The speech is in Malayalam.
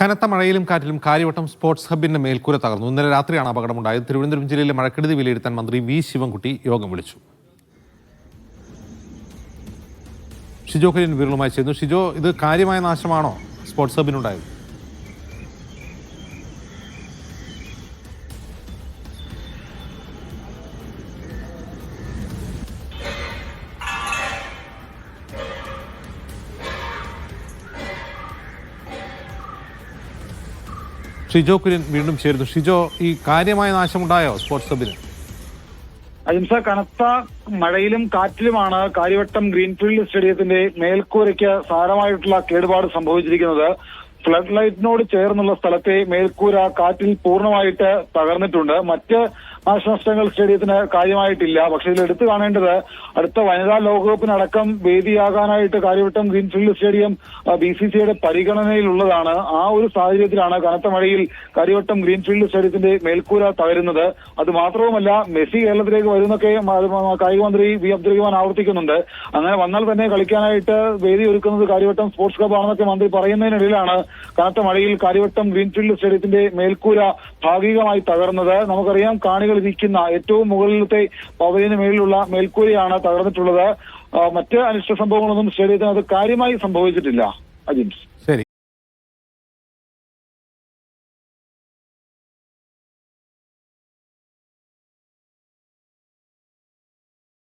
കനത്ത മഴയിലും കാറ്റിലും കാര്യവട്ടം സ്പോർട്സ് ഹബിന്റെ മേൽക്കൂര തകർന്നു. ഇന്നലെ രാത്രിയാണ് അപകടമുണ്ടായത്. തിരുവനന്തപുരം ജില്ലയിലെ മഴക്കെടുതി വിലയിരുത്താൻ മന്ത്രി വി ശിവൻകുട്ടി യോഗം വിളിച്ചു. ഷിജോ കരിയൻ വിരളുമായി ചേർന്നു ഷിജോ ഇത് കാര്യമായ നാശമാണോ സ്പോർട്സ് ഹബിനുണ്ടായത്? ഷിജോ കുര്യൻ വീണ്ടും ചേരുന്നു. ഷിജോ ഈ കാര്യമായ നാശമുണ്ടായോ സ്പോർട്സ് ഹബിന് അഹിംസ കനത്ത മഴയിലും കാറ്റിലുമാണ് കാര്യവട്ടം ഗ്രീൻഫീൽഡ് സ്റ്റേഡിയത്തിന്റെ മേൽക്കൂരയ്ക്ക് സാരമായിട്ടുള്ള കേടുപാട് സംഭവിച്ചിരിക്കുന്നത്. ഫ്ലഡ് ലൈറ്റിനോട് ചേർന്നുള്ള സ്ഥലത്തെ മേൽക്കൂര കാറ്റിൽ പൂർണമായിട്ട് തകർന്നിട്ടുണ്ട്. മറ്റ് നാശനഷ്ടങ്ങൾ സ്റ്റേഡിയത്തിന് കാര്യമായിട്ടില്ല. പക്ഷേ ഇതിൽ എടുത്തു കാണേണ്ടത് അടുത്ത വനിതാ ലോകകപ്പിനടക്കം വേദിയാകാനായിട്ട് Karyavattom greenfield stadium B C സിയുടെ പരിഗണനയിലുള്ളതാണ്. ആ ഒരു സാഹചര്യത്തിലാണ് കനത്ത മഴയിൽ കാര്യവട്ടം ഗ്രീൻഫീൽഡ് സ്റ്റേഡിയത്തിന്റെ മേൽക്കൂര തകരുന്നത്. അത് മാത്രവുമല്ല മെസ്സി കേരളത്തിലേക്ക് വരുന്നൊക്കെ കായിക മന്ത്രി വി. അബ്ദുൽ റഹ്മാൻ ആവർത്തിക്കുന്നുണ്ട്. അങ്ങനെ വന്നാൽ തന്നെ കളിക്കാനായിട്ട് വേദി ഒരുക്കുന്നത് കാര്യവട്ടം സ്പോർട്സ് ക്ലബ് ആണെന്നൊക്കെ മന്ത്രി പറയുന്നതിനിടയിലാണ് കനത്ത മഴയിൽ കാര്യവട്ടം ഗ്രീൻഫീൽഡ് സ്റ്റേഡിയത്തിന്റെ മേൽക്കൂര ഭാഗികമായി തകർന്നത്. നമുക്കറിയാം കാണികൾ ഇരിക്കുന്ന ഏറ്റവും മുകളിലത്തെ പവലിന് മേലുള്ള മേൽക്കൂരയാണ് തകർന്നിട്ടുള്ളത്. മറ്റ് അനിഷ്ട സംഭവങ്ങളൊന്നും സ്റ്റേഡിയത്തിന് അത് കാര്യമായി സംഭവിച്ചിട്ടില്ല. അജിൻസ്. ശരി.